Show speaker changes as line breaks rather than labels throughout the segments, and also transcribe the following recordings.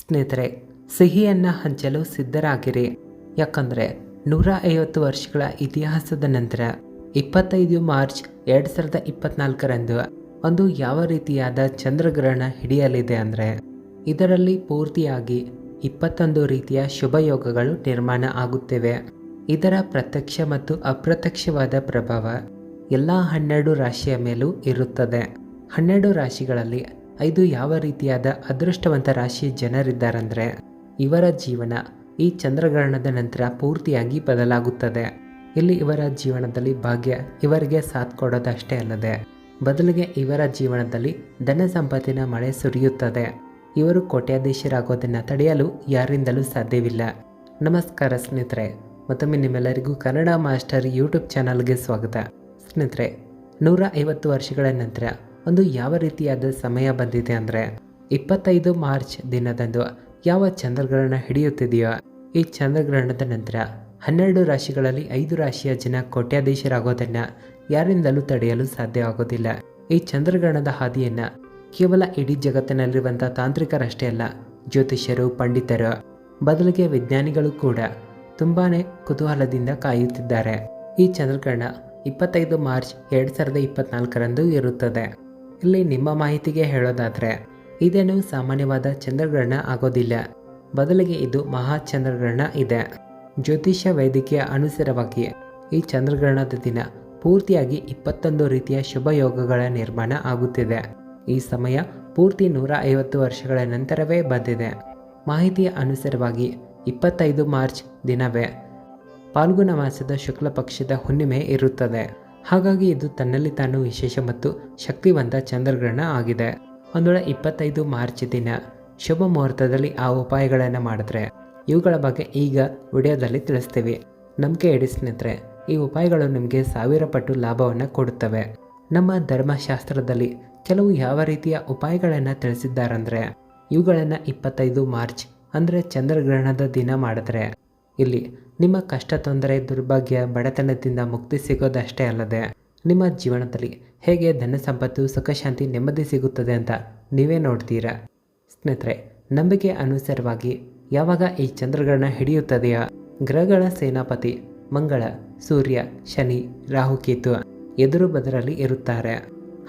ಸ್ನೇಹಿತರೆ, ಸಿಹಿಯನ್ನು ಹಂಚಲು ಸಿದ್ಧರಾಗಿರಿ. ಯಾಕಂದರೆ ನೂರ ಐವತ್ತು ವರ್ಷಗಳ ಇತಿಹಾಸದ ನಂತರ ಇಪ್ಪತ್ತೈದು ಮಾರ್ಚ್ ಎರಡು ಸಾವಿರದ ಇಪ್ಪತ್ನಾಲ್ಕರಂದು ಒಂದು ಯಾವ ರೀತಿಯಾದ ಚಂದ್ರಗ್ರಹಣ ಹಿಡಿಯಲಿದೆ ಅಂದರೆ, ಇದರಲ್ಲಿ ಪೂರ್ತಿಯಾಗಿ ಇಪ್ಪತ್ತೊಂದು ರೀತಿಯ ಶುಭಯೋಗಗಳು ನಿರ್ಮಾಣ ಆಗುತ್ತಿವೆ. ಇದರ ಪ್ರತ್ಯಕ್ಷ ಮತ್ತು ಅಪ್ರತ್ಯಕ್ಷವಾದ ಪ್ರಭಾವ ಎಲ್ಲ ಹನ್ನೆರಡು ರಾಶಿಯ ಮೇಲೂ ಇರುತ್ತದೆ. ಹನ್ನೆರಡು ರಾಶಿಗಳಲ್ಲಿ ಐದು ಯಾವ ರೀತಿಯಾದ ಅದೃಷ್ಟವಂತ ರಾಶಿ ಜನರಿದ್ದಾರಂದ್ರೆ ಇವರ ಜೀವನ ಈ ಚಂದ್ರಗ್ರಹಣದ ನಂತರ ಪೂರ್ತಿಯಾಗಿ ಬದಲಾಗುತ್ತದೆ. ಇಲ್ಲಿ ಇವರ ಜೀವನದಲ್ಲಿ ಭಾಗ್ಯ ಇವರಿಗೆ ಸಾಥ್ ಕೊಡೋದಷ್ಟೇ ಅಲ್ಲದೆ, ಬದಲಿಗೆ ಇವರ ಜೀವನದಲ್ಲಿ ಧನ ಸಂಪತ್ತಿನ ಮಳೆ ಸುರಿಯುತ್ತದೆ. ಇವರು ಕೋಟ್ಯಾಧೀಶರಾಗೋದನ್ನು ತಡೆಯಲು ಯಾರಿಂದಲೂ ಸಾಧ್ಯವಿಲ್ಲ. ನಮಸ್ಕಾರ ಸ್ನೇಹಿತರೆ, ಮತ್ತೊಮ್ಮೆ ನಿಮ್ಮೆಲ್ಲರಿಗೂ ಕನ್ನಡ ಮಾಸ್ಟರ್ ಯೂಟ್ಯೂಬ್ ಚಾನಲ್ಗೆ ಸ್ವಾಗತ. ಸ್ನೇಹಿತರೆ, ನೂರ ಐವತ್ತು ವರ್ಷಗಳ ನಂತರ ಒಂದು ಯಾವ ರೀತಿಯಾದ ಸಮಯ ಬಂದಿದೆ ಅಂದರೆ ಇಪ್ಪತ್ತೈದು ಮಾರ್ಚ್ ದಿನದಂದು ಯಾವ ಚಂದ್ರಗ್ರಹಣ ಹಿಡಿಯುತ್ತಿದೆಯೋ ಈ ಚಂದ್ರಗ್ರಹಣದ ನಂತರ ಹನ್ನೆರಡು ರಾಶಿಗಳಲ್ಲಿ ಐದು ರಾಶಿಯ ಜನ ಕೋಟ್ಯಾಧೀಶರಾಗೋದನ್ನು ಯಾರಿಂದಲೂ ತಡೆಯಲು ಸಾಧ್ಯವಾಗೋದಿಲ್ಲ ಈ ಚಂದ್ರಗ್ರಹಣದ ಹಾದಿಯನ್ನು ಕೇವಲ ಇಡೀ ಜಗತ್ತಿನಲ್ಲಿರುವಂಥ ತಾಂತ್ರಿಕರಷ್ಟೇ ಅಲ್ಲ, ಜ್ಯೋತಿಷ್ಯರು, ಪಂಡಿತರು, ಬದಲಿಗೆ ವಿಜ್ಞಾನಿಗಳು ಕೂಡ ತುಂಬಾ ಕುತೂಹಲದಿಂದ ಕಾಯುತ್ತಿದ್ದಾರೆ. ಈ ಚಂದ್ರಗ್ರಹಣ ಇಪ್ಪತ್ತೈದು ಮಾರ್ಚ್ ಎರಡು ಸಾವಿರದ ಇಪ್ಪತ್ನಾಲ್ಕರಂದು ಇರುತ್ತದೆ. ಇಲ್ಲಿ ನಿಮ್ಮ ಮಾಹಿತಿಗೆ ಹೇಳೋದಾದರೆ, ಇದೇನು ಸಾಮಾನ್ಯವಾದ ಚಂದ್ರಗ್ರಹಣ ಆಗೋದಿಲ್ಲ. ಬದಲಿಗೆ ಇದು ಮಹಾ ಚಂದ್ರಗ್ರಹಣ ಇದೆ. ಜ್ಯೋತಿಷ್ಯ ವೈದ್ಯಕೀಯ ಅನುಸಾರವಾಗಿ ಈ ಚಂದ್ರಗ್ರಹಣದ ದಿನ ಪೂರ್ತಿಯಾಗಿ ಇಪ್ಪತ್ತೊಂದು ರೀತಿಯ ಶುಭ ಯೋಗಗಳ ನಿರ್ಮಾಣ ಆಗುತ್ತಿದೆ. ಈ ಸಮಯ ಪೂರ್ತಿ ನೂರ ಐವತ್ತು ವರ್ಷಗಳ ನಂತರವೇ ಬಂದಿದೆ. ಮಾಹಿತಿಯ ಅನುಸಾರವಾಗಿ ಇಪ್ಪತ್ತೈದು ಮಾರ್ಚ್ ದಿನವೇ ಪಾಲ್ಗುಣ ಮಾಸದ ಶುಕ್ಲ ಪಕ್ಷದ ಹುಣ್ಣಿಮೆ ಇರುತ್ತದೆ. ಹಾಗಾಗಿ ಇದು ತನ್ನಲ್ಲಿ ತಾನು ವಿಶೇಷ ಮತ್ತು ಶಕ್ತಿವಂತ ಚಂದ್ರಗ್ರಹಣ ಆಗಿದೆ. ಒಂದು ಇಪ್ಪತ್ತೈದು ಮಾರ್ಚ್ ದಿನ, ಶುಭ ಮುಹೂರ್ತದಲ್ಲಿ ಆ ಉಪಾಯಗಳನ್ನು ಮಾಡಿದ್ರೆ, ಇವುಗಳ ಬಗ್ಗೆ ಈಗ ವಿಡಿಯೋದಲ್ಲಿ ತಿಳಿಸ್ತೀವಿ. ನಂಬಿಕೆ ಇಡಿ ಸ್ನೇಹಿತರೆ, ಈ ಉಪಾಯಗಳು ನಿಮಗೆ ಸಾವಿರ ಪಟ್ಟು ಲಾಭವನ್ನು ಕೊಡುತ್ತವೆ. ನಮ್ಮ ಧರ್ಮಶಾಸ್ತ್ರದಲ್ಲಿ ಕೆಲವು ಯಾವ ರೀತಿಯ ಉಪಾಯಗಳನ್ನು ತಿಳಿಸಿದ್ದಾರೆಂದರೆ, ಇವುಗಳನ್ನು ಇಪ್ಪತ್ತೈದು ಮಾರ್ಚ್ ಅಂದರೆ ಚಂದ್ರಗ್ರಹಣದ ದಿನ ಮಾಡಿದ್ರೆ, ಇಲ್ಲಿ ನಿಮ್ಮ ಕಷ್ಟ ತೊಂದರೆ ದುರ್ಭಾಗ್ಯ ಬಡತನದಿಂದ ಮುಕ್ತಿ ಸಿಗೋದಷ್ಟೇ ಅಲ್ಲದೆ ನಿಮ್ಮ ಜೀವನದಲ್ಲಿ ಹೇಗೆ ಧನ ಸಂಪತ್ತು, ಸುಖಶಾಂತಿ ನೆಮ್ಮದಿ ಸಿಗುತ್ತದೆ ಅಂತ ನೀವೇ ನೋಡ್ತೀರಾ? ಸ್ನೇಹಿತರೆ, ನಂಬಿಕೆ ಅನುಸಾರವಾಗಿ ಯಾವಾಗ ಈ ಚಂದ್ರಗ್ರಹಣ ಹಿಡಿಯುತ್ತದೆಯೋ, ಗ್ರಹಗಳ ಸೇನಾಪತಿ ಮಂಗಳ, ಸೂರ್ಯ, ಶನಿ ರಾಹುಕೇತು ಎದುರು ಬದರಲ್ಲಿ ಇರುತ್ತಾರೆ.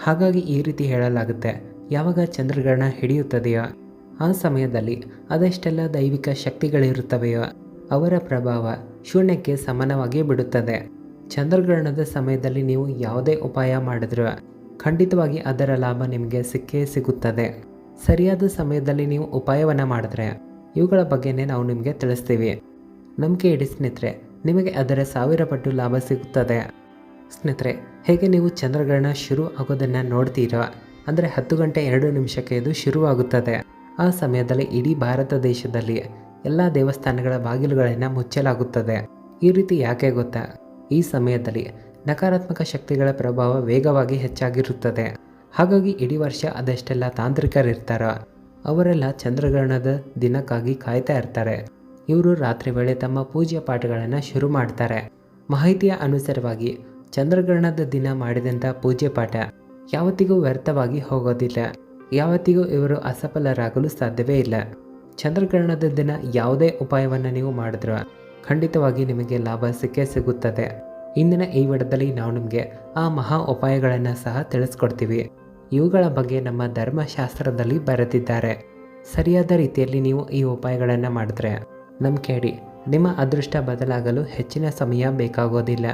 ಹಾಗಾಗಿ ಈ ರೀತಿ ಹೇಳಲಾಗುತ್ತೆ, ಯಾವಾಗ ಚಂದ್ರಗ್ರಹಣ ಹಿಡಿಯುತ್ತದೆಯೋ, ಆ ಸಮಯದಲ್ಲಿ ಅದೆಷ್ಟೆಲ್ಲ ದೈವಿಕ ಶಕ್ತಿಗಳಿರುತ್ತವೆಯೋ ಅವರ ಪ್ರಭಾವ ಶೂನ್ಯಕ್ಕೆ ಸಮಾನವಾಗಿ ಬಿಡುತ್ತದೆ. ಚಂದ್ರಗ್ರಹಣದ ಸಮಯದಲ್ಲಿ ನೀವು ಯಾವುದೇ ಉಪಾಯ ಮಾಡಿದ್ರೂ ಖಂಡಿತವಾಗಿ ಅದರ ಲಾಭ ನಿಮಗೆ ಸಿಕ್ಕೇ ಸಿಗುತ್ತದೆ. ಸರಿಯಾದ ಸಮಯದಲ್ಲಿ ನೀವು ಉಪಾಯವನ್ನು ಮಾಡಿದ್ರೆ ಇವುಗಳ ಬಗ್ಗೆನೇ ನಾವು ನಿಮಗೆ ತಿಳಿಸ್ತೀವಿ. ನಂಬಿಕೆ ಇಡಿ ಸ್ನೇಹಿತರೆ, ನಿಮಗೆ ಅದರ ಸಾವಿರ ಪಟ್ಟು ಲಾಭ ಸಿಗುತ್ತದೆ. ಸ್ನೇಹಿತರೆ, ಹೇಗೆ ನೀವು ಚಂದ್ರಗ್ರಹಣ ಶುರು ಆಗೋದನ್ನು ನೋಡ್ತೀರೋ? ಅಂದರೆ ಹತ್ತು ಗಂಟೆ ಎರಡು ನಿಮಿಷಕ್ಕೆ ಇದು ಶುರುವಾಗುತ್ತದೆ. ಆ ಸಮಯದಲ್ಲಿ ಇಡೀ ಭಾರತ ದೇಶದಲ್ಲಿ ಎಲ್ಲ ದೇವಸ್ಥಾನಗಳ ಬಾಗಿಲುಗಳನ್ನು ಮುಚ್ಚಲಾಗುತ್ತದೆ. ಈ ರೀತಿ ಯಾಕೆ ಗೊತ್ತಾ? ಈ ಸಮಯದಲ್ಲಿ ನಕಾರಾತ್ಮಕ ಶಕ್ತಿಗಳ ಪ್ರಭಾವ ವೇಗವಾಗಿ ಹೆಚ್ಚಾಗಿರುತ್ತದೆ. ಹಾಗಾಗಿ ಇಡೀ ವರ್ಷ ಅದೆಷ್ಟೆಲ್ಲ ತಾಂತ್ರಿಕರಿರ್ತಾರ, ಅವರೆಲ್ಲ ಚಂದ್ರಗ್ರಹಣದ ದಿನಕ್ಕಾಗಿ ಕಾಯ್ತಾ ಇರ್ತಾರೆ. ಇವರು ರಾತ್ರಿ ವೇಳೆ ತಮ್ಮ ಪೂಜೆ ಪಾಠಗಳನ್ನು ಶುರು ಮಾಡ್ತಾರೆ. ಮಾಹಿತಿಯ ಅನುಸಾರವಾಗಿ ಚಂದ್ರಗ್ರಹಣದ ದಿನ ಮಾಡಿದಂಥ ಪೂಜೆ ಪಾಠ ಯಾವತ್ತಿಗೂ ವ್ಯರ್ಥವಾಗಿ ಹೋಗೋದಿಲ್ಲ. ಯಾವತ್ತಿಗೂ ಇವರು ಅಸಫಲರಾಗಲು ಸಾಧ್ಯವೇ ಇಲ್ಲ. ಚಂದ್ರಗ್ರಹಣದ ದಿನ ಯಾವುದೇ ಉಪಾಯವನ್ನು ನೀವು ಮಾಡಿದ್ರೆ ಖಂಡಿತವಾಗಿ ನಿಮಗೆ ಲಾಭ ಸಿಕ್ಕೇ ಸಿಗುತ್ತದೆ. ಇಂದಿನ ಈ ವಿಡದಲ್ಲಿ ನಾವು ನಿಮಗೆ ಆ ಮಹಾ ಉಪಾಯಗಳನ್ನು ಸಹ ತಿಳಿಸ್ಕೊಡ್ತೀವಿ. ಇವುಗಳ ಬಗ್ಗೆ ನಮ್ಮ ಧರ್ಮಶಾಸ್ತ್ರದಲ್ಲಿ ಬರೆದಿದ್ದಾರೆ. ಸರಿಯಾದ ರೀತಿಯಲ್ಲಿ ನೀವು ಈ ಉಪಾಯಗಳನ್ನು ಮಾಡಿದ್ರೆ ಕೇಳಿ, ನಿಮ್ಮ ಅದೃಷ್ಟ ಬದಲಾಗಲು ಹೆಚ್ಚಿನ ಸಮಯ ಬೇಕಾಗೋದಿಲ್ಲ.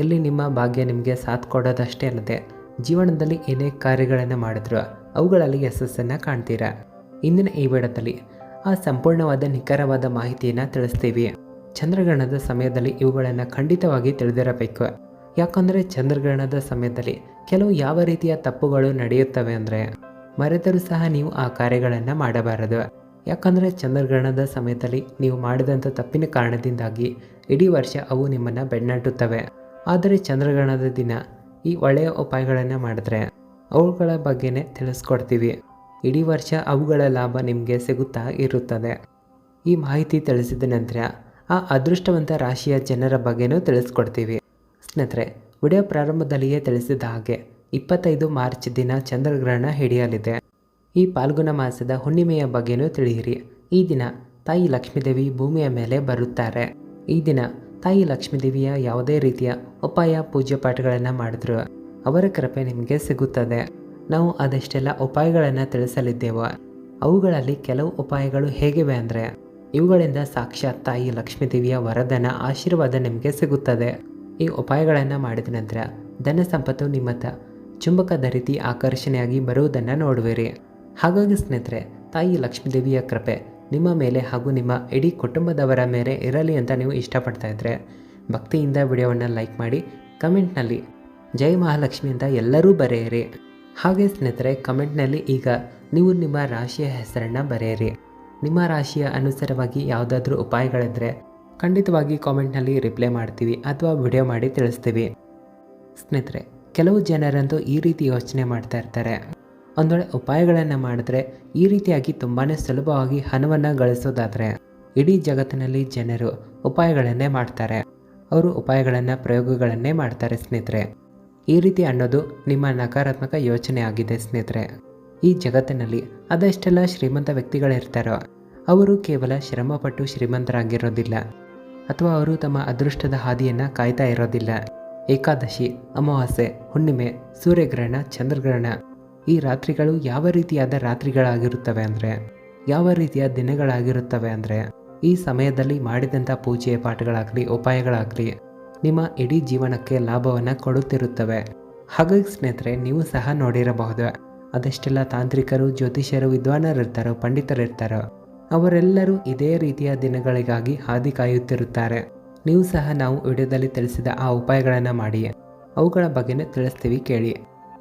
ಇಲ್ಲಿ ನಿಮ್ಮ ಭಾಗ್ಯ ನಿಮಗೆ ಸಾಥ್ ಕೊಡೋದಷ್ಟೇ ಅಲ್ಲದೆ, ಜೀವನದಲ್ಲಿ ಏನೇ ಕಾರ್ಯಗಳನ್ನು ಮಾಡಿದ್ರು ಅವುಗಳಲ್ಲಿ ಯಶಸ್ಸನ್ನು ಕಾಣ್ತೀರಾ? ಇಂದಿನ ಈ ವಿಡದಲ್ಲಿ ಆ ಸಂಪೂರ್ಣವಾದ ನಿಖರವಾದ ಮಾಹಿತಿಯನ್ನು ತಿಳಿಸ್ತೀವಿ. ಚಂದ್ರಗ್ರಹಣದ ಸಮಯದಲ್ಲಿ ಇವುಗಳನ್ನು ಖಂಡಿತವಾಗಿ ತಿಳಿದಿರಬೇಕು. ಯಾಕಂದರೆ ಚಂದ್ರಗ್ರಹಣದ ಸಮಯದಲ್ಲಿ ಕೆಲವು ಯಾವ ರೀತಿಯ ತಪ್ಪುಗಳು ನಡೆಯುತ್ತವೆ ಅಂದರೆ ಮರೆತರೂ ಸಹ ನೀವು ಆ ಕಾರ್ಯಗಳನ್ನು ಮಾಡಬಾರದು. ಯಾಕಂದರೆ ಚಂದ್ರಗ್ರಹಣದ ಸಮಯದಲ್ಲಿ ನೀವು ಮಾಡಿದಂಥ ತಪ್ಪಿನ ಕಾರಣದಿಂದಾಗಿ ಇಡೀ ವರ್ಷ ಅವು ನಿಮ್ಮನ್ನು ಬೆನ್ನಟ್ಟುತ್ತವೆ. ಆದರೆ ಚಂದ್ರಗ್ರಹಣದ ದಿನ ಈ ಒಳ್ಳೆಯ ಉಪಾಯಗಳನ್ನು ಮಾಡಿದ್ರೆ ಅವುಗಳ ಬಗ್ಗೆನೇ ತಿಳಿಸ್ಕೊಡ್ತೀವಿ. ಇಡೀ ವರ್ಷ ಅವುಗಳ ಲಾಭ ನಿಮಗೆ ಸಿಗುತ್ತಾ ಇರುತ್ತದೆ. ಈ ಮಾಹಿತಿ ತಿಳಿಸಿದ ನಂತರ ಆ ಅದೃಷ್ಟವಂತ ರಾಶಿಯ ಜನರ ಬಗ್ಗೆನೂ ತಿಳಿಸ್ಕೊಡ್ತೀವಿ. ಸ್ನೇಹಿತರೆ, ವಿಡಿಯೋ ಪ್ರಾರಂಭದಲ್ಲಿಯೇ ತಿಳಿಸಿದ ಹಾಗೆ ಇಪ್ಪತ್ತೈದು ಮಾರ್ಚ್ ದಿನ ಚಂದ್ರಗ್ರಹಣ ಹಿಡಿಯಲಿದೆ. ಈ ಪಾಲ್ಗುಣ ಮಾಸದ ಹುಣ್ಣಿಮೆಯ ಬಗ್ಗೆನೂ ತಿಳಿಯಿರಿ. ಈ ದಿನ ತಾಯಿ ಲಕ್ಷ್ಮೀದೇವಿ ಭೂಮಿಯ ಮೇಲೆ ಬರುತ್ತಾರೆ. ಈ ದಿನ ತಾಯಿ ಲಕ್ಷ್ಮೀದೇವಿಯ ಯಾವುದೇ ರೀತಿಯ ಉಪಾಯ, ಪೂಜೆ ಪಾಠಗಳನ್ನು ಮಾಡಿದ್ರು ಅವರ ಕೃಪೆ ನಿಮಗೆ ಸಿಗುತ್ತದೆ. ನಾವು ಅದೆಷ್ಟೆಲ್ಲ ಉಪಾಯಗಳನ್ನು ತಿಳಿಸಲಿದ್ದೇವೆ, ಅವುಗಳಲ್ಲಿ ಕೆಲವು ಉಪಾಯಗಳು ಹೇಗಿವೆ ಅಂದರೆ, ಇವುಗಳಿಂದ ಸಾಕ್ಷಾತ್ ತಾಯಿ ಲಕ್ಷ್ಮೀದೇವಿಯ ವರದನ ಆಶೀರ್ವಾದ ನಿಮಗೆ ಸಿಗುತ್ತದೆ. ಈ ಉಪಾಯಗಳನ್ನು ಮಾಡಿದ ನಂತರ ಧನ ಸಂಪತ್ತು ನಿಮ್ಮತ್ತ ಚುಂಬಕದ ರೀತಿ ಆಕರ್ಷಣೆಯಾಗಿ ಬರುವುದನ್ನು ನೋಡುವಿರಿ. ಹಾಗಾಗಿ ಸ್ನೇಹಿತರೆ, ತಾಯಿ ಲಕ್ಷ್ಮೀದೇವಿಯ ಕೃಪೆ ನಿಮ್ಮ ಮೇಲೆ ಹಾಗೂ ನಿಮ್ಮ ಇಡೀ ಕುಟುಂಬದವರ ಮೇಲೆ ಇರಲಿ ಅಂತ ನೀವು ಇಷ್ಟಪಡ್ತಾ ಇದ್ದರೆ ಭಕ್ತಿಯಿಂದ ವಿಡಿಯೋವನ್ನು ಲೈಕ್ ಮಾಡಿ, ಕಮೆಂಟ್ನಲ್ಲಿ ಜೈ ಮಹಾಲಕ್ಷ್ಮಿ ಅಂತ ಎಲ್ಲರೂ ಬರೆಯಿರಿ. ಹಾಗೆ ಸ್ನೇಹಿತರೆ, ಕಮೆಂಟ್ನಲ್ಲಿ ಈಗ ನೀವು ನಿಮ್ಮ ರಾಶಿಯ ಹೆಸರನ್ನು ಬರೆಯಿರಿ. ನಿಮ್ಮ ರಾಶಿಯ ಅನುಸಾರವಾಗಿ ಯಾವುದಾದ್ರೂ ಉಪಾಯಗಳಿದ್ರೆ ಖಂಡಿತವಾಗಿ ಕಾಮೆಂಟ್ನಲ್ಲಿ ರಿಪ್ಲೈ ಮಾಡ್ತೀವಿ ಅಥವಾ ವಿಡಿಯೋ ಮಾಡಿ ತಿಳಿಸ್ತೀವಿ. ಸ್ನೇಹಿತರೆ, ಕೆಲವು ಜನರಂತೂ ಈ ರೀತಿ ಯೋಚನೆ ಮಾಡ್ತಾ ಇರ್ತಾರೆ. ಒಂದೊಳ್ಳೆ ಉಪಾಯಗಳನ್ನು ಮಾಡಿದ್ರೆ ಈ ರೀತಿಯಾಗಿ ತುಂಬಾ ಸುಲಭವಾಗಿ ಹಣವನ್ನು ಗಳಿಸೋದಾದರೆ ಇಡೀ ಜಗತ್ತಿನಲ್ಲಿ ಜನರು ಉಪಾಯಗಳನ್ನೇ ಮಾಡ್ತಾರೆ. ಅವರು ಉಪಾಯಗಳನ್ನು, ಪ್ರಯೋಗಗಳನ್ನೇ ಮಾಡ್ತಾರೆ ಸ್ನೇಹಿತರೆ. ಈ ರೀತಿ ಅನ್ನೋದು ನಿಮ್ಮ ನಕಾರಾತ್ಮಕ ಯೋಚನೆ ಆಗಿದೆ, ಸ್ನೇಹಿತರೆ. ಈ ಜಗತ್ತಿನಲ್ಲಿ ಅದೆಷ್ಟೆಲ್ಲ ಶ್ರೀಮಂತ ವ್ಯಕ್ತಿಗಳಿರ್ತಾರೋ, ಅವರು ಕೇವಲ ಶ್ರಮಪಟ್ಟು ಶ್ರೀಮಂತರಾಗಿರೋದಿಲ್ಲ. ಅಥವಾ ಅವರು ತಮ್ಮ ಅದೃಷ್ಟದ ಹಾದಿಯನ್ನು ಕಾಯ್ತಾ ಇರೋದಿಲ್ಲ. ಏಕಾದಶಿ, ಅಮಾವಾಸ್ಯೆ, ಹುಣ್ಣಿಮೆ, ಸೂರ್ಯಗ್ರಹಣ, ಚಂದ್ರಗ್ರಹಣ ಈ ರಾತ್ರಿಗಳು ಯಾವ ರೀತಿಯಾದ ರಾತ್ರಿಗಳಾಗಿರುತ್ತವೆ ಅಂದರೆ, ಯಾವ ರೀತಿಯ ದಿನಗಳಾಗಿರುತ್ತವೆ ಅಂದರೆ, ಈ ಸಮಯದಲ್ಲಿ ಮಾಡಿದಂಥ ಪೂಜೆ ಪಾಠಗಳಾಗಲಿ, ಉಪಾಯಗಳಾಗಲಿ ನಿಮ್ಮ ಇಡೀ ಜೀವನಕ್ಕೆ ಲಾಭವನ್ನು ಕೊಡುತ್ತಿರುತ್ತವೆ. ಹಾಗಾಗಿ ಸ್ನೇಹಿತರೆ, ನೀವು ಸಹ ನೋಡಿರಬಹುದು. ಅದೆಷ್ಟೆಲ್ಲ ತಾಂತ್ರಿಕರು, ಜ್ಯೋತಿಷ್ಯರು, ವಿದ್ವಾನರಿರ್ತಾರೋ, ಪಂಡಿತರಿರ್ತಾರೋ, ಅವರೆಲ್ಲರೂ ಇದೇ ರೀತಿಯ ದಿನಗಳಿಗಾಗಿ ಹಾದಿ ಕಾಯುತ್ತಿರುತ್ತಾರೆ. ನೀವು ಸಹ ನಾವು ವಿಡಿಯೋದಲ್ಲಿ ತಿಳಿಸಿದ ಆ ಉಪಾಯಗಳನ್ನು ಮಾಡಿ. ಅವುಗಳ ಬಗ್ಗೆನೇ ತಿಳಿಸ್ತೀವಿ ಕೇಳಿ.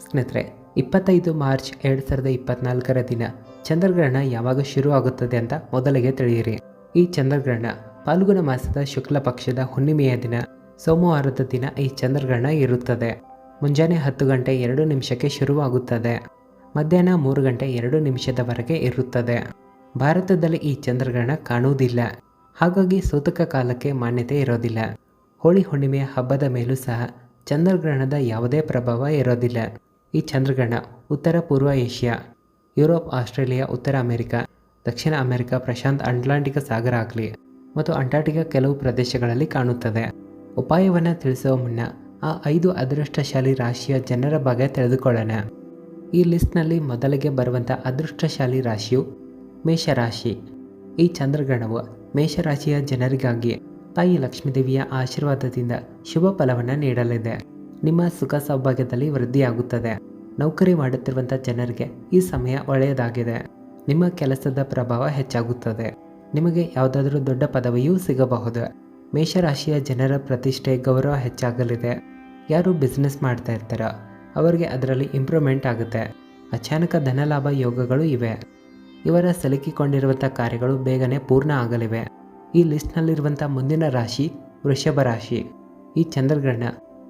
ಸ್ನೇಹಿತರೆ, ಇಪ್ಪತ್ತೈದು ಮಾರ್ಚ್ ಎರಡು ಸಾವಿರದ ಇಪ್ಪತ್ನಾಲ್ಕರ ದಿನ ಚಂದ್ರಗ್ರಹಣ ಯಾವಾಗ ಶುರು ಆಗುತ್ತದೆ ಅಂತ ಮೊದಲಿಗೆ ತಿಳಿಯಿರಿ. ಈ ಚಂದ್ರಗ್ರಹಣ ಫಾಲ್ಗುಣ ಮಾಸದ ಶುಕ್ಲ ಪಕ್ಷದ ಹುಣ್ಣಿಮೆಯ ದಿನ. ಸೋಮವಾರದ ದಿನ ಈ ಚಂದ್ರಗ್ರಹಣ ಇರುತ್ತದೆ. ಮುಂಜಾನೆ ಹತ್ತು ಗಂಟೆ ಎರಡು ನಿಮಿಷಕ್ಕೆ ಶುರುವಾಗುತ್ತದೆ. ಮಧ್ಯಾಹ್ನ ಮೂರು ಗಂಟೆ ಎರಡು ನಿಮಿಷದವರೆಗೆ ಇರುತ್ತದೆ. ಭಾರತದಲ್ಲಿ ಈ ಚಂದ್ರಗ್ರಹಣ ಕಾಣುವುದಿಲ್ಲ. ಹಾಗಾಗಿ ಸೂತಕ ಕಾಲಕ್ಕೆ ಮಾನ್ಯತೆ ಇರೋದಿಲ್ಲ. ಹೋಳಿ ಹುಣ್ಣಿಮೆಯ ಹಬ್ಬದ ಮೇಲೂ ಸಹ ಚಂದ್ರಗ್ರಹಣದ ಯಾವುದೇ ಪ್ರಭಾವ ಇರೋದಿಲ್ಲ. ಈ ಚಂದ್ರಗ್ರಹಣ ಉತ್ತರ ಪೂರ್ವ ಏಷ್ಯಾ, ಯುರೋಪ್, ಆಸ್ಟ್ರೇಲಿಯಾ, ಉತ್ತರ ಅಮೆರಿಕ, ದಕ್ಷಿಣ ಅಮೆರಿಕ, ಪ್ರಶಾಂತ್, ಅಟ್ಲಾಂಟಿಕ ಸಾಗರ ಆಗಲಿ, ಮತ್ತು ಅಂಟಾರ್ಟಿಕಾ ಕೆಲವು ಪ್ರದೇಶಗಳಲ್ಲಿ ಕಾಣುತ್ತದೆ. ಉಪಾಯವನ್ನು ತಿಳಿಸುವ ಮುನ್ನ ಆ ಐದು ಅದೃಷ್ಟಶಾಲಿ ರಾಶಿಯ ಜನರ ಬಗ್ಗೆ ತಿಳಿದುಕೊಳ್ಳೋಣ. ಈ ಲಿಸ್ಟ್ನಲ್ಲಿ ಮೊದಲಿಗೆ ಬರುವಂಥ ಅದೃಷ್ಟಶಾಲಿ ರಾಶಿಯು ಮೇಷರಾಶಿ. ಈ ಚಂದ್ರಗ್ರಹಣವು ಮೇಷರಾಶಿಯ ಜನರಿಗಾಗಿ ತಾಯಿ ಲಕ್ಷ್ಮೀದೇವಿಯ ಆಶೀರ್ವಾದದಿಂದ ಶುಭ ಫಲವನ್ನು ನೀಡಲಿದೆ. ನಿಮ್ಮ ಸುಖ ಸೌಭಾಗ್ಯದಲ್ಲಿ ವೃದ್ಧಿಯಾಗುತ್ತದೆ. ನೌಕರಿ ಮಾಡುತ್ತಿರುವಂಥ ಜನರಿಗೆ ಈ ಸಮಯ ಒಳ್ಳೆಯದಾಗಿದೆ. ನಿಮ್ಮ ಕೆಲಸದ ಪ್ರಭಾವ ಹೆಚ್ಚಾಗುತ್ತದೆ. ನಿಮಗೆ ಯಾವುದಾದರೂ ದೊಡ್ಡ ಪದವಿಯೂ ಸಿಗಬಹುದು. ಮೇಷರಾಶಿಯ ಜನರ ಪ್ರತಿಷ್ಠೆ ಗೌರವ ಹೆಚ್ಚಾಗಲಿದೆ. ಯಾರು ಬಿಸ್ನೆಸ್ ಮಾಡ್ತಾ ಇರ್ತಾರೋ, ಅವರಿಗೆ ಅದರಲ್ಲಿ ಇಂಪ್ರೂವ್ಮೆಂಟ್ ಆಗುತ್ತೆ. ಅಚಾನಕ ಧನಲಾಭ ಯೋಗಗಳು ಇವೆ. ಇವರ ಸಲುಕಿಕೊಂಡಿರುವಂಥ ಕಾರ್ಯಗಳು ಬೇಗನೆ ಪೂರ್ಣ ಆಗಲಿವೆ. ಈ ಲಿಸ್ಟ್ನಲ್ಲಿರುವಂಥ ಮುಂದಿನ ರಾಶಿ ವೃಷಭ ರಾಶಿ. ಈ ಚಂದ್ರಗ್ರಹಣ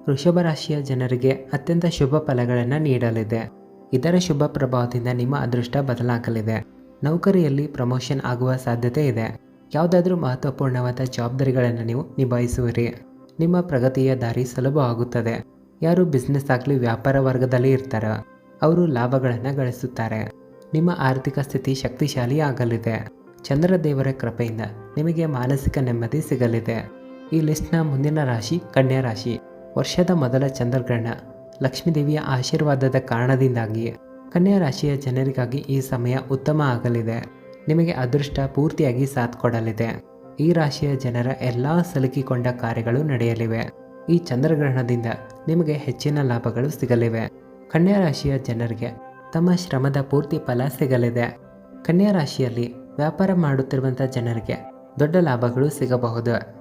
ವೃಷಭ ರಾಶಿಯ ಜನರಿಗೆ ಅತ್ಯಂತ ಶುಭ ಫಲಗಳನ್ನು ನೀಡಲಿದೆ. ಇದರ ಶುಭ ಪ್ರಭಾವದಿಂದ ನಿಮ್ಮ ಅದೃಷ್ಟ ಬದಲಾಗಲಿದೆ. ನೌಕರಿಯಲ್ಲಿ ಪ್ರಮೋಷನ್ ಆಗುವ ಸಾಧ್ಯತೆ ಇದೆ. ಯಾವುದಾದ್ರೂ ಮಹತ್ವಪೂರ್ಣವಾದ ಜವಾಬ್ದಾರಿಗಳನ್ನು ನೀವು ನಿಭಾಯಿಸುವಿರಿ. ನಿಮ್ಮ ಪ್ರಗತಿಯ ದಾರಿ ಸುಲಭ ಆಗುತ್ತದೆ. ಯಾರು ಬಿಸ್ನೆಸ್ ಆಗಲಿ ವ್ಯಾಪಾರ ವರ್ಗದಲ್ಲಿ ಇರ್ತಾರೋ, ಅವರು ಲಾಭಗಳನ್ನು ಗಳಿಸುತ್ತಾರೆ. ನಿಮ್ಮ ಆರ್ಥಿಕ ಸ್ಥಿತಿ ಶಕ್ತಿಶಾಲಿ ಆಗಲಿದೆ. ಚಂದ್ರ ದೇವರ ಕೃಪೆಯಿಂದ ನಿಮಗೆ ಮಾನಸಿಕ ನೆಮ್ಮದಿ ಸಿಗಲಿದೆ. ಈ ಲಿಸ್ಟ್ನ ಮುಂದಿನ ರಾಶಿ ಕನ್ಯಾ ರಾಶಿ. ವರ್ಷದ ಮೊದಲ ಚಂದ್ರಗ್ರಹಣ ಲಕ್ಷ್ಮೀದೇವಿಯ ಆಶೀರ್ವಾದದ ಕಾರಣದಿಂದಾಗಿ ಕನ್ಯಾ ರಾಶಿಯ ಜನರಿಗಾಗಿ ಈ ಸಮಯ ಉತ್ತಮ ಆಗಲಿದೆ. ನಿಮಗೆ ಅದೃಷ್ಟ ಪೂರ್ತಿಯಾಗಿ ಸಾಥ್ ಕೊಡಲಿದೆ ಈ ರಾಶಿಯ ಜನರ ಎಲ್ಲ ಸಲುಕಿಕೊಂಡ ಕಾರ್ಯಗಳು ನಡೆಯಲಿವೆ. ಈ ಚಂದ್ರಗ್ರಹಣದಿಂದ ನಿಮಗೆ ಹೆಚ್ಚಿನ ಲಾಭಗಳು ಸಿಗಲಿವೆ. ಕನ್ಯಾ ರಾಶಿಯ ಜನರಿಗೆ ತಮ್ಮ ಶ್ರಮದ ಪೂರ್ತಿ ಫಲ ಸಿಗಲಿದೆ. ಕನ್ಯಾ ರಾಶಿಯಲ್ಲಿ ವ್ಯಾಪಾರ ಮಾಡುತ್ತಿರುವಂಥ ಜನರಿಗೆ ದೊಡ್ಡ ಲಾಭಗಳು ಸಿಗಬಹುದು.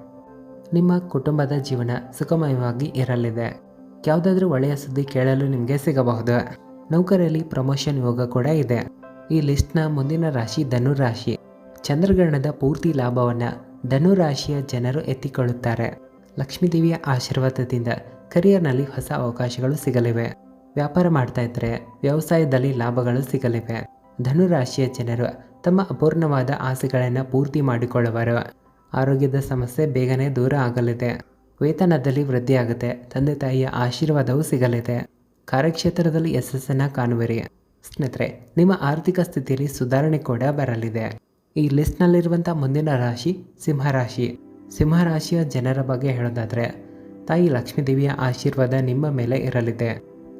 ನಿಮ್ಮ ಕುಟುಂಬದ ಜೀವನ ಸುಖಮಯವಾಗಿ ಇರಲಿದೆ. ಯಾವುದಾದ್ರೂ ಒಳ್ಳೆಯ ಸುದ್ದಿ ಕೇಳಲು ನಿಮಗೆ ಸಿಗಬಹುದು. ನೌಕರಿಯಲ್ಲಿ ಪ್ರಮೋಷನ್ ಯೋಗ ಕೂಡ ಇದೆ. ಈ ಲಿಸ್ಟ್ನ ಮುಂದಿನ ರಾಶಿ ಧನುರಾಶಿ ಚಂದ್ರಗ್ರಹಣದ ಪೂರ್ತಿ ಲಾಭವನ್ನು ಧನುರಾಶಿಯ ಜನರು ಎತ್ತಿಕೊಳ್ಳುತ್ತಾರೆ. ಲಕ್ಷ್ಮೀದೇವಿಯ ಆಶೀರ್ವಾದದಿಂದ ಕರಿಯರ್ನಲ್ಲಿ ಹೊಸ ಅವಕಾಶಗಳು ಸಿಗಲಿವೆ. ವ್ಯಾಪಾರ ಮಾಡ್ತಾ ಇದ್ದರೆ ವ್ಯವಸಾಯದಲ್ಲಿ ಲಾಭಗಳು ಸಿಗಲಿವೆ. ಧನುರಾಶಿಯ ಜನರು ತಮ್ಮ ಅಪೂರ್ಣವಾದ ಆಸೆಗಳನ್ನು ಪೂರ್ತಿ ಮಾಡಿಕೊಳ್ಳುವರು. ಆರೋಗ್ಯದ ಸಮಸ್ಯೆ ಬೇಗನೆ ದೂರ ಆಗಲಿದೆ. ವೇತನದಲ್ಲಿ ವೃದ್ಧಿಯಾಗುತ್ತೆ ತಂದೆ ತಾಯಿಯ ಆಶೀರ್ವಾದವೂ ಸಿಗಲಿದೆ. ಕಾರ್ಯಕ್ಷೇತ್ರದಲ್ಲಿ ಯಶಸ್ಸನ್ನು ಕಾಣುವಿರಿ. ಸ್ನೇಹಿತರೆ, ನಿಮ್ಮ ಆರ್ಥಿಕ ಸ್ಥಿತಿಯಲ್ಲಿ ಸುಧಾರಣೆ ಕೂಡ ಬರಲಿದೆ. ಈ ಲಿಸ್ಟ್ನಲ್ಲಿರುವಂಥ ಮುಂದಿನ ರಾಶಿ ಸಿಂಹರಾಶಿ ಸಿಂಹರಾಶಿಯ ಜನರ ಬಗ್ಗೆ ಹೇಳೋದಾದರೆ, ತಾಯಿ ಲಕ್ಷ್ಮೀದೇವಿಯ ಆಶೀರ್ವಾದ ನಿಮ್ಮ ಮೇಲೆ ಇರಲಿದೆ.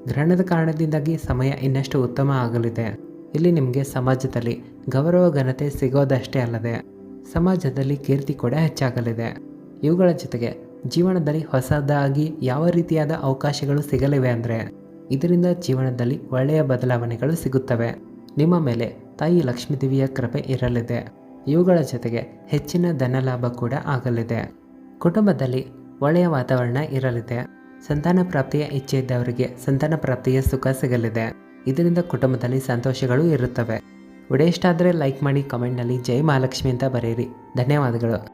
ಗ್ರಹಣದ ಕಾರಣದಿಂದಾಗಿ ಸಮಯ ಇನ್ನಷ್ಟು ಉತ್ತಮ ಆಗಲಿದೆ. ಇಲ್ಲಿ ನಿಮಗೆ ಸಮಾಜದಲ್ಲಿ ಗೌರವ, ಘನತೆ ಸಿಗೋದಷ್ಟೇ ಅಲ್ಲದೆ, ಸಮಾಜದಲ್ಲಿ ಕೀರ್ತಿ ಕೂಡ ಹೆಚ್ಚಾಗಲಿದೆ. ಇವುಗಳ ಜೊತೆಗೆ ಜೀವನದಲ್ಲಿ ಹೊಸದಾಗಿ ಯಾವ ರೀತಿಯಾದ ಅವಕಾಶಗಳು ಸಿಗಲಿವೆ ಅಂದರೆ ಇದರಿಂದ ಜೀವನದಲ್ಲಿ ಒಳ್ಳೆಯ ಬದಲಾವಣೆಗಳು ಸಿಗುತ್ತವೆ. ನಿಮ್ಮ ಮೇಲೆ ತಾಯಿ ಲಕ್ಷ್ಮೀದೇವಿಯ ಕೃಪೆ ಇರಲಿದೆ. ಇವುಗಳ ಜೊತೆಗೆ ಹೆಚ್ಚಿನ ಧನಲಾಭ ಕೂಡ ಆಗಲಿದೆ. ಕುಟುಂಬದಲ್ಲಿ ಒಳ್ಳೆಯ ವಾತಾವರಣ ಇರಲಿದೆ. ಸಂತಾನ ಪ್ರಾಪ್ತಿಯ ಇಚ್ಛೆ ಇದ್ದವರಿಗೆ ಸಂತಾನ ಪ್ರಾಪ್ತಿಯ ಸುಖ ಸಿಗಲಿದೆ. ಇದರಿಂದ ಕುಟುಂಬದಲ್ಲಿ ಸಂತೋಷಗಳು ಇರುತ್ತವೆ. ವಿಡಿಯೋ ಇಷ್ಟ ಆದರೆ ಲೈಕ್ ಮಾಡಿ, ಕಮೆಂಟ್ನಲ್ಲಿ ಜೈ ಮಹಾಲಕ್ಷ್ಮಿ ಅಂತ ಬರೆಯಿರಿ. ಧನ್ಯವಾದಗಳು.